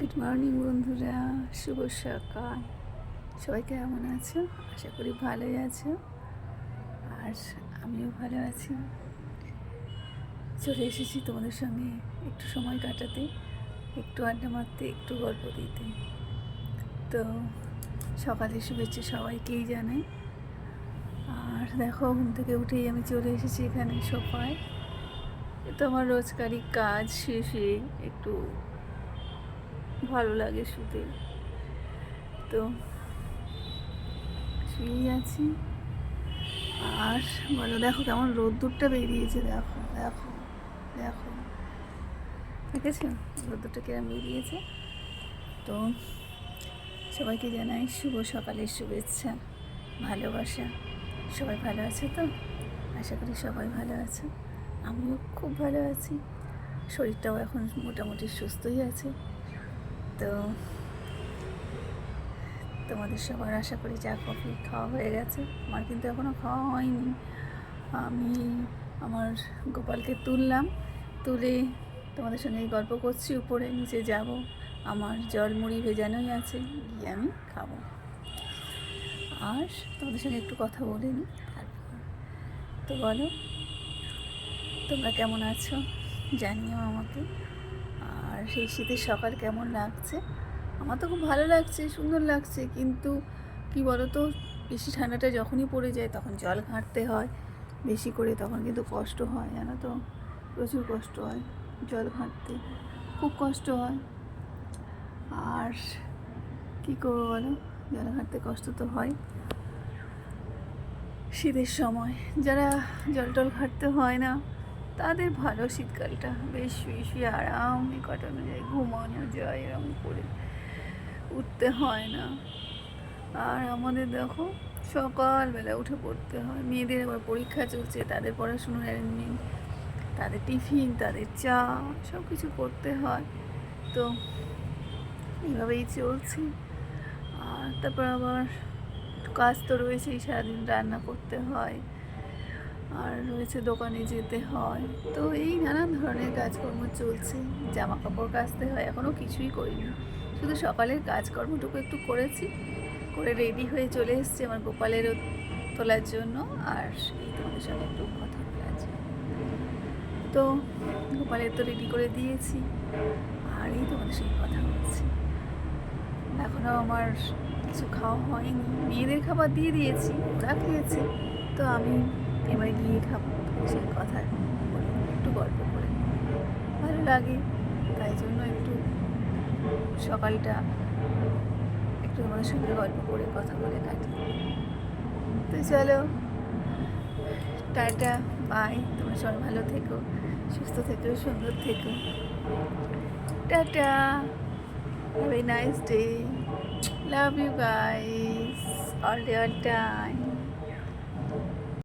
Good morning বন্ধুরা। শুভ সকাল। সবাই কেমন আছো? আশা করি ভালোই আছো। আর আমিও ভালো আছি। চলে এসেছি তোমাদের সঙ্গে একটু সময় কাটাতে, একটু আড্ডা মারতে, একটু গল্প দিতে। তো সকালে শুভেচ্ছা সবাইকেই জানাই। আর দেখো, ঘুম থেকে উঠেই আমি চলে এসেছি এখানে সোফায়। তো আমার রোজকারই কাজ শেষে একটু ভালো লাগে শুতে তো শুয়েই আছি। আর বলো, দেখো কেমন রোদ্দুরটা বেরিয়েছে, দেখো দেখো দেখো। ঠিক দেখেছ? রোদ্দুরটা কেমন বেরিয়েছে? তো সবাইকে জানাই শুভ সকালের শুভেচ্ছা, ভালোবাসা। সবাই ভালো আছে তো? আশা করি সবাই ভালো আছে। আমিও খুব ভালো আছি। শরীরটাও এখন মোটামুটি সুস্থই আছে। তো তোমাদের সবার আশা করি চা, কফি খাওয়া হয়ে গেছে। আমার কিন্তু এখনও খাওয়া হয়নি। আমি আমার গোপালকে তুললাম। তুলে তোমাদের সঙ্গে গল্প করছি। উপরে নিচে যাব। আমার জল মুড়ি ভেজানোই আছে। গিয়ে আমি খাব। আর তোমাদের সঙ্গে একটু কথা বলে নিই। তারপর তো বলো, তোমরা কেমন আছো? জানিও আমাকে। সেই শীতের সকাল কেমন লাগছে? আমার তো খুব ভালো লাগছে, সুন্দর লাগছে। কিন্তু কি বলো তো বেশি ঠান্ডাটা যখনই পড়ে যায় তখন জল ঘাঁটতে হয়, বেশি করে তখন কিন্তু কষ্ট হয়, জানো তো? প্রচুর কষ্ট হয় জল ঘাঁটতে। খুব কষ্ট হয়। আর কী করব বলো? জল ঘাঁটতে কষ্ট তো হয়। শীতের সময় যারা জল টল ঘাঁটতে হয় না তাদের ভালো শীতকালটা। বেশ শুয়ে শুয়ে আরামে কাটানো যায় ঘুমানো যায় এরকম করে উঠতে হয় না। আর আমাদের দেখো, সকালবেলা উঠে পড়তে হয়। মেয়েদের আবার পরীক্ষা চলছে, তাদের পড়াশুনোর অ্যারেঞ্জমেন্ট তাদের টিফিন তাদের চা সব কিছু করতে হয়। তো এইভাবেই চলছে। আর তারপর আবার কাজ তো রয়েছেই, সারাদিন রান্না করতে হয়। আর রয়েছে দোকানে যেতে হয়। তো এই নানান ধরনের কাজকর্ম চলছে। জামা কাপড় কাচতে হয় এখনও কিছুই করিনি। শুধু সকালের কাজকর্মটুকু একটু করেছি। করে রেডি হয়ে চলে এসেছি আমার গোপালেরও তোলার জন্য। আর এই তোমাদের সঙ্গে একটু কথা আছে। তো গোপালের তো রেডি করে দিয়েছি। আর এই তোমাদের সঙ্গে কথা বলছি। এখনও আমার কিছু খাওয়া হয়নি। মেয়েদের খাবার দিয়ে দিয়েছি, ওরা খেয়েছে। তো আমি এবারে গিয়ে খাব সেই কথা একটু গল্প করে। ভালো লাগে, তাই জন্য একটু সকালটা একটু তোমাদের সঙ্গে গল্প করে কথা বলে কাটি। তো চলো, টাটা, বাই, তোমরা সবাই ভালো থেকো, সুস্থ থেকো, সুন্দর থেকো। Tata have a nice day love you guys all all time